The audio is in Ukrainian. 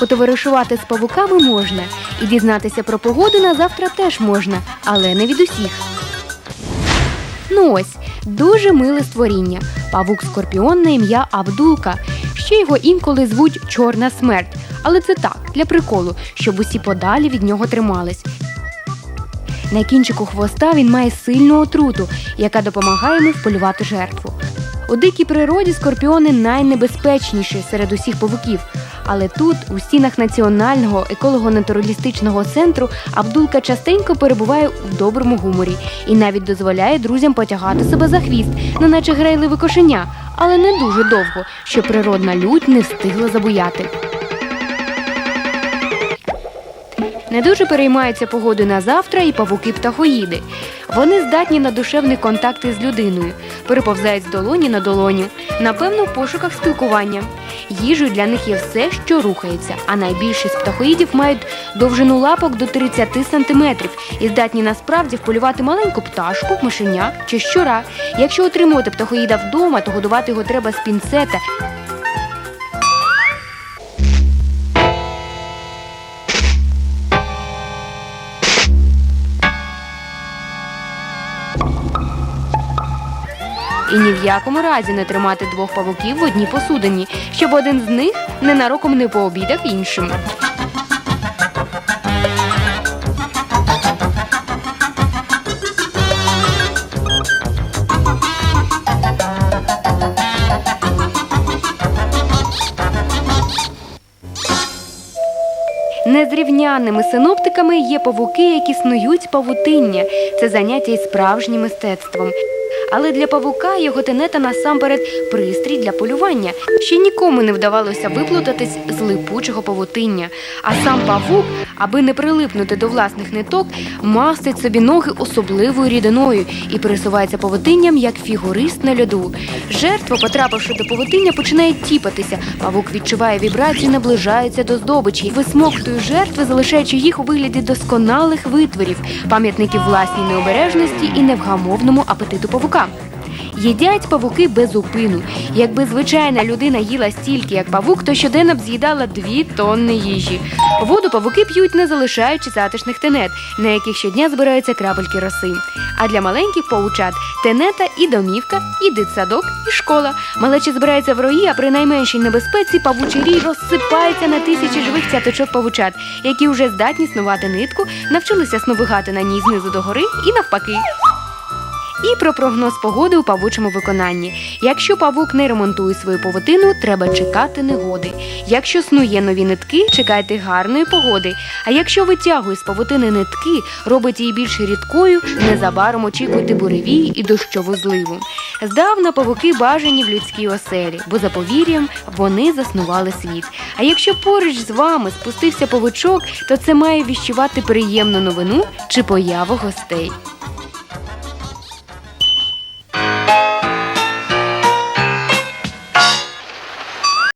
Потоваришувати з павуками можна, і дізнатися про погоду на завтра теж можна, але не від усіх. Ну ось, дуже миле створіння. Павук скорпіон на ім'я Абдулка. Ще його інколи звуть Чорна смерть. Але це так, для приколу, щоб усі подалі від нього тримались. На кінчику хвоста він має сильну отруту, яка допомагає йому вполювати жертву. У дикій природі скорпіони найнебезпечніші серед усіх павуків. Але тут, у стінах національного еколого-натуралістичного центру, Абдулка частенько перебуває у доброму гуморі і навіть дозволяє друзям потягати себе за хвіст, неначе грайливе кошеня, але не дуже довго, щоб природна лють не встигла забуяти. Не дуже переймаються погодою на завтра і павуки-птахоїди. Вони здатні на душевний контакт із людиною, переповзають з долоні на долоню, напевно, в пошуках спілкування. Їжею для них є все, що рухається, а найбільшість птахоїдів мають довжину лапок до 30 сантиметрів і здатні насправді вполювати маленьку пташку, мишеня чи щура. Якщо отримувати птахоїда вдома, то годувати його треба з пінцета І ні в якому разі не тримати двох павуків в одній посудині, щоб один з них ненароком не пообідав іншим. Незрівнянними синоптиками є павуки, які снують павутиння. Це заняття із справжнім мистецтвом. Але для павука його тенета насамперед пристрій для полювання. Ще нікому не вдавалося виплутатись з липучого павутиння. А сам павук, аби не прилипнути до власних ниток, мастить собі ноги особливою рідиною і пересувається павутинням як фігурист на льоду. Жертва, потрапивши до павутиння, починає тіпатися. Павук відчуває вібрацію, наближається до здобичі, висмоктує жертви, залишаючи їх у вигляді досконалих витворів, пам'ятників власній необережності і невгамовному апетиту павука. Їдять павуки без упину. Якби звичайна людина їла стільки, як павук, то щоденно б з'їдала дві тонни їжі. Воду павуки п'ють, не залишаючи затишних тенет, на яких щодня збираються крапельки роси. А для маленьких павучат тенета і домівка, і дитсадок, і школа. Малечі збираються в рої, а при найменшій небезпеці павучий рій розсипається на тисячі живих цяточок павучат, які вже здатні снувати нитку, навчилися сновигати на ній знизу до гори і навпаки. І про прогноз погоди у павучому виконанні. Якщо павук не ремонтує свою павутину, треба чекати негоди. Якщо снує нові нитки, чекайте гарної погоди. А якщо витягує з павутини нитки, робить її більш рідкою, незабаром очікуйте буревій і дощову зливу. Здавна павуки бажані в людській оселі, бо за повір'ям вони заснували світ. А якщо поруч з вами спустився павучок, то це має віщувати приємну новину чи появу гостей.